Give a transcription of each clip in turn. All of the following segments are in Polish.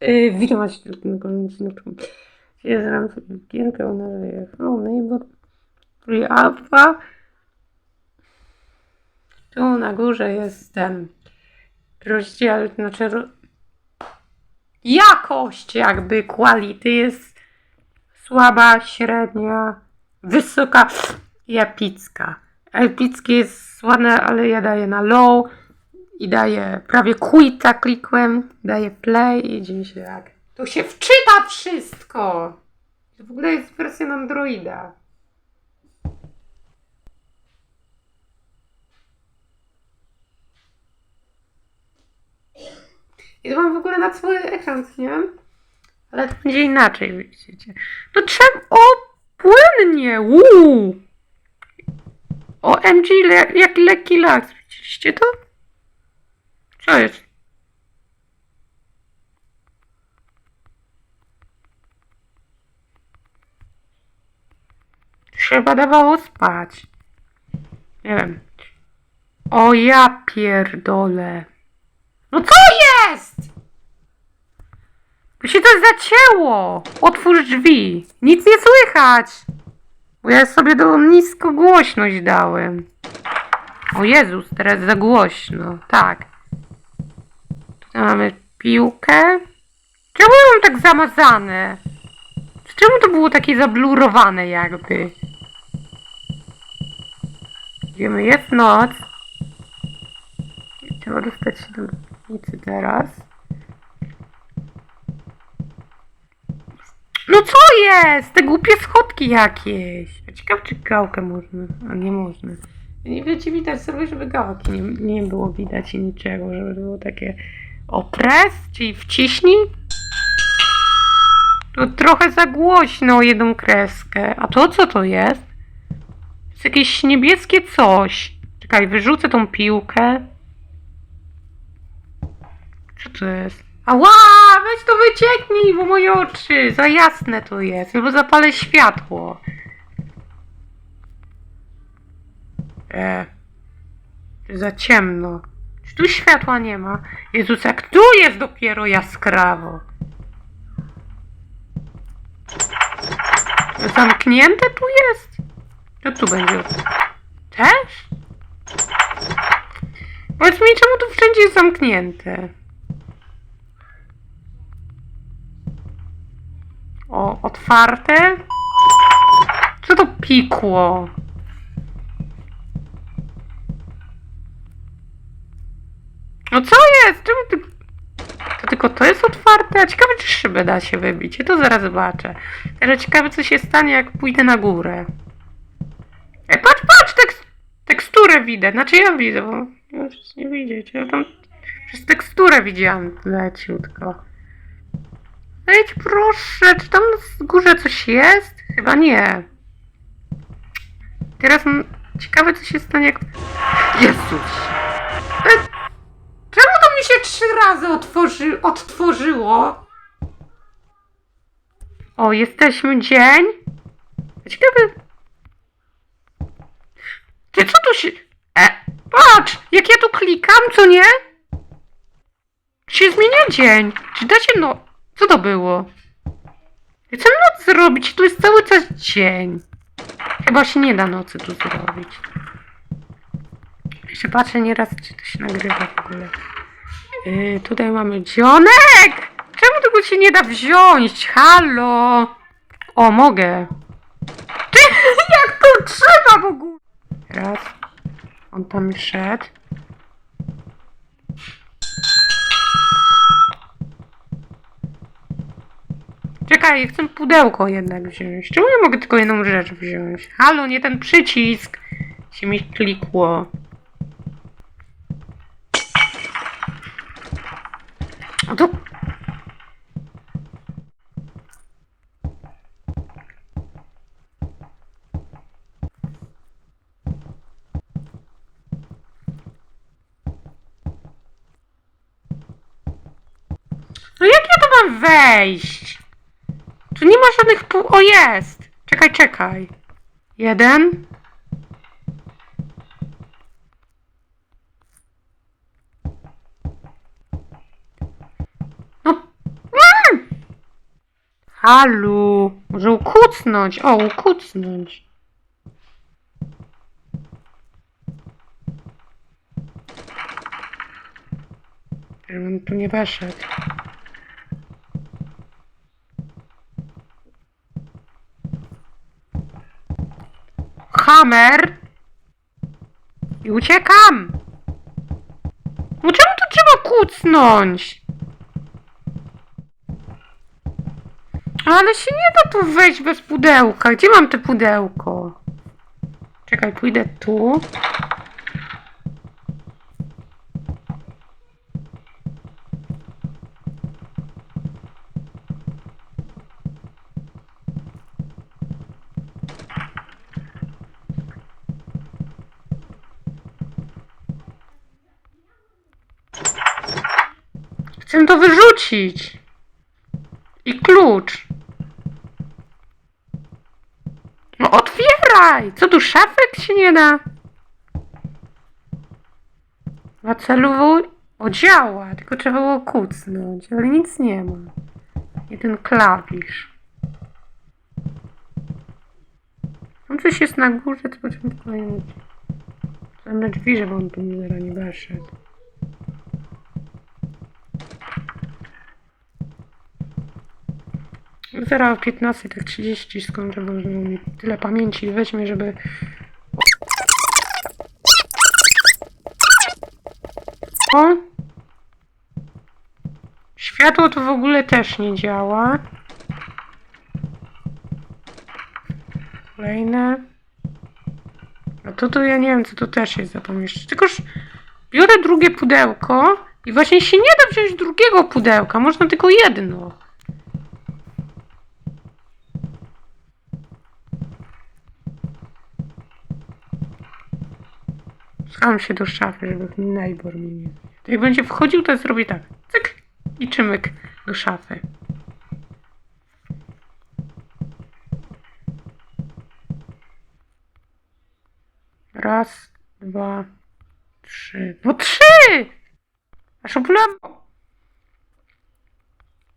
Yy, witam was w tym odcinku. Ja znam sobie gierkę o nazwie Hello Neighbor. Tu na górze jest ten rozdział, znaczy ro... jakość jakby quality jest słaba, średnia, wysoka i epicka. Jest ładne, ale ja daję na low i daję prawie quita klikłem, daję play i dzieje się jak. Tu się wczyta wszystko! W ogóle jest wersja na Androida. I to mam w ogóle na swój ekran, nie? Ale to będzie inaczej, widzicie. No czemu? O, płynnie! Uuu! OMG, le, jak lekki laks. Widzieliście to? Co jest? Trzeba dawało spać. Nie wiem. O ja pierdolę. No co jest? Bo się to zacięło. Otwórz drzwi. Nic nie słychać. Bo ja sobie do nisko głośność dałem. O Jezus, teraz za głośno. Tak. Mamy piłkę. Czemu mam tak zamazane? Czemu to było takie zablurowane jakby? Wiemy, jest noc. Trzeba dostać się do piwnicy teraz. No co jest? Te głupie schodki jakieś. Ciekaw czy gałkę można. A nie można. Nie wiecie, widać sobie, żeby gałki nie, nie było widać i niczego, żeby było takie opres, czyli wciśnij. To trochę za głośno jedną kreskę. A to co to jest? To jest jakieś niebieskie coś. Czekaj, wyrzucę tą piłkę. Co to jest? Ała! Weź to wycieknij, bo moje oczy! Za jasne to jest. Albo zapalę światło. E. Za ciemno. Tu światła nie ma? Jezus, jak tu jest dopiero jaskrawo. Zamknięte tu jest? Co tu będzie? Też? Powiedz mi, czemu tu wszędzie jest zamknięte? O, otwarte? Co to pikło? No co jest? Czemu ty... To tylko to jest otwarte? A ciekawe, czy szybę da się wybić. Ja to zaraz zobaczę. Teraz ciekawe, co się stanie, jak pójdę na górę. E, patrz, patrz! Tekst, teksturę widzę. Znaczy ja widzę, bo już nie widzieć. Ja tam przez teksturę widziałam leciutko. Wejdź proszę, czy tam na górze coś jest? Chyba nie. Teraz ciekawe, co się stanie, jak... Jezus! Mi się trzy razy otworzy, odtworzyło? O, jesteśmy dzień. Ciekawe. Ty co tu się. E, patrz! Jak ja tu klikam, co nie? Się zmienia dzień. Czy da się no. Co to było? Chcę noc zrobić. Tu jest cały czas dzień. Chyba się nie da nocy tu zrobić. Jeszcze patrzę nieraz, czy to się nagrywa w ogóle. Yy, tutaj mamy dzionek! Czemu tego się nie da wziąć? Halo! O, mogę. Ty, jak to trzeba w ogóle? Raz. On tam szedł. Czekaj, chcę pudełko jednak wziąć. Czemu ja mogę tylko jedną rzecz wziąć? Halo, nie ten przycisk. Się mi klikło. To... No jak ja to mam wejść? Tu nie ma żadnych pół... O, jest! Czekaj, czekaj. Jeden. No. Halu, może ukucnąć. O, ukucnąć. Żebym tu nie weszedł. Hammer! I uciekam! No czemu tu trzeba kucnąć? Ale się nie da tu wejść bez pudełka. Gdzie mam te pudełko? Czekaj, pójdę tu. Chcę to wyrzucić. I klucz. No otwieraj! Co tu szafek się nie da? Na celu o działa, tylko trzeba było kucnąć, ale nic nie ma. Jeden klawisz. Tam coś jest na górze, to potrzebujemy kolejny. Tam na drzwi, żeby on tu nie, nie weszedł. Zaraz o 15, tak 30 skończę, mi tyle pamięci weźmie, żeby... O! Światło to w ogóle też nie działa. Kolejne. A to to ja nie wiem, co to też jest za pomieszczenie. Tylkoż biorę drugie pudełko i właśnie się nie da wziąć drugiego pudełka. Można tylko jedno. Scham się do szafy, żeby najbor mi nie... To jak będzie wchodził, to zrobi tak. Cyk i czymyk do szafy. Raz, dwa, trzy. No trzy! Aż oplam...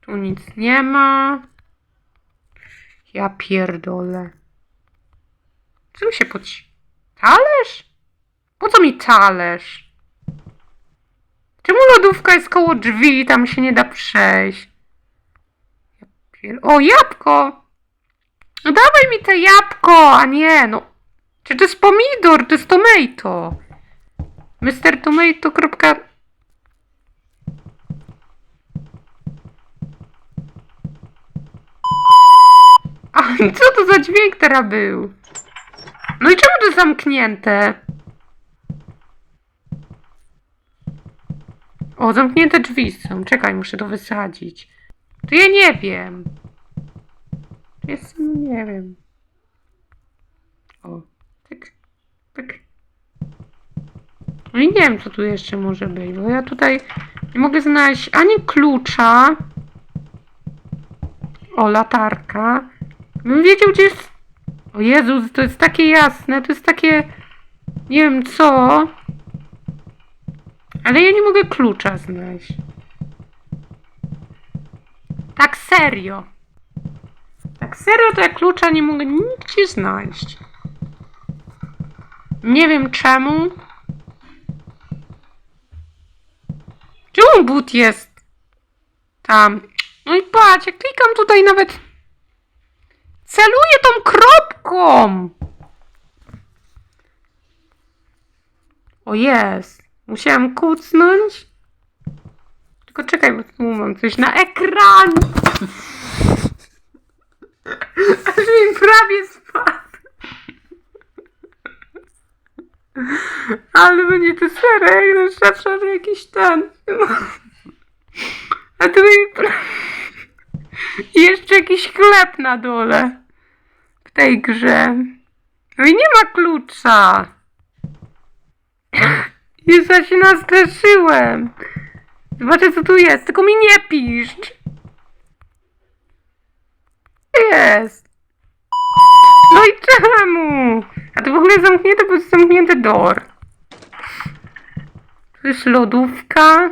Tu nic nie ma. Ja pierdolę. Mi się poci... Talerz? Po co mi talerz? Czemu lodówka jest koło drzwi i tam się nie da przejść? O, jabłko! No dawaj mi to jabłko, a nie, no. Czy to jest pomidor, to jest tomato. Mr. Tomato. A, co to za dźwięk teraz był? No i czemu to zamknięte? O, zamknięte drzwi są. Czekaj, muszę to wysadzić. To ja nie wiem. To jest, nie wiem. O, tyk, tyk. No i nie wiem, co tu jeszcze może być, bo ja tutaj nie mogę znaleźć ani klucza. O, latarka. Bym wiedział, gdzie jest... O Jezus, to jest takie jasne, to jest takie... Nie wiem co. Ale ja nie mogę klucza znaleźć. Tak serio. Tak serio to ja klucza nie mogę nigdzie znaleźć. Nie wiem czemu. Czemu but jest tam? No i patrz, jak klikam tutaj nawet celuję tą kropką. O jest. Musiałam kucnąć. Tylko czekaj, bo tu mam coś na ekran. Aż mi prawie spadł. Ale będzie to serek, no jakiś ten. A tu mi pra... I jeszcze jakiś chleb na dole. W tej grze. No i nie ma klucza. Jezu, ja się nastraszyłem. Zobaczę, co tu jest. Tylko mi nie piszcz. Jest. No i czemu? A to w ogóle zamknięte, bo jest zamknięty door. Tu jest lodówka.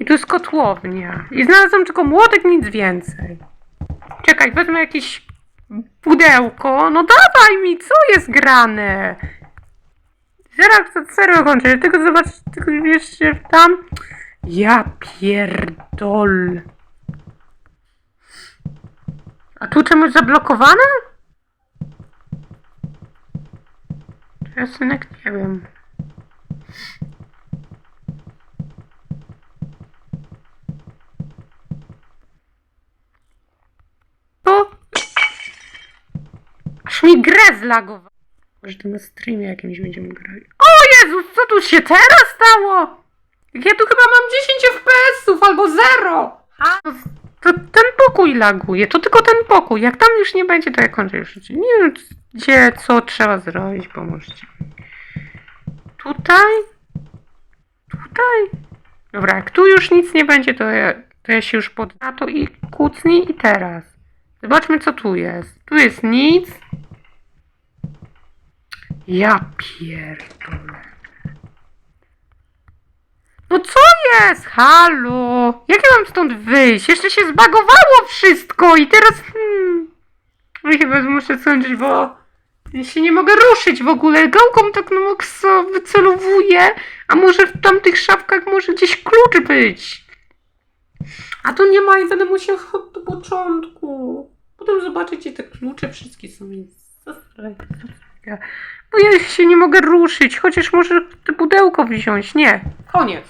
I tu jest kotłownia. I znalazłam tylko młotek, nic więcej. Czekaj, wezmę jakieś pudełko. No dawaj mi, co jest grane? Zaraz to serio kończę. Tylko zobacz, tylko jeszcze tam. Ja pierdol. A tu czemuś zablokowane? Synek nie wiem. Aż mi grę zlagowało. To na streamie jakimś będziemy grali. O Jezus, co tu się teraz stało? Ja tu chyba mam 10 FPS-ów albo 0. A to, to ten pokój laguje, to tylko ten pokój. Jak tam już nie będzie, to ja kończę już. Nie wiem, gdzie, co trzeba zrobić, pomóżcie. Tutaj? Tutaj? Dobra, jak tu już nic nie będzie, to ja, to ja się już pod... A to i kucnij i teraz. Zobaczmy, co tu jest. Tu jest nic. Ja pierdolę. No co jest? Halo? Jak ja mam stąd wyjść? Jeszcze się zbagowało wszystko i teraz... Hmm. No i chyba muszę sądzić, bo ja się nie mogę ruszyć w ogóle. Gałką tak no mocno wycelowuję, a może w tamtych szafkach może gdzieś klucz być. A tu nie ma i będę musiał od początku. Potem zobaczycie te klucze wszystkie są mi Bo ja się nie mogę ruszyć, chociaż może te pudełko wziąć. Nie, koniec.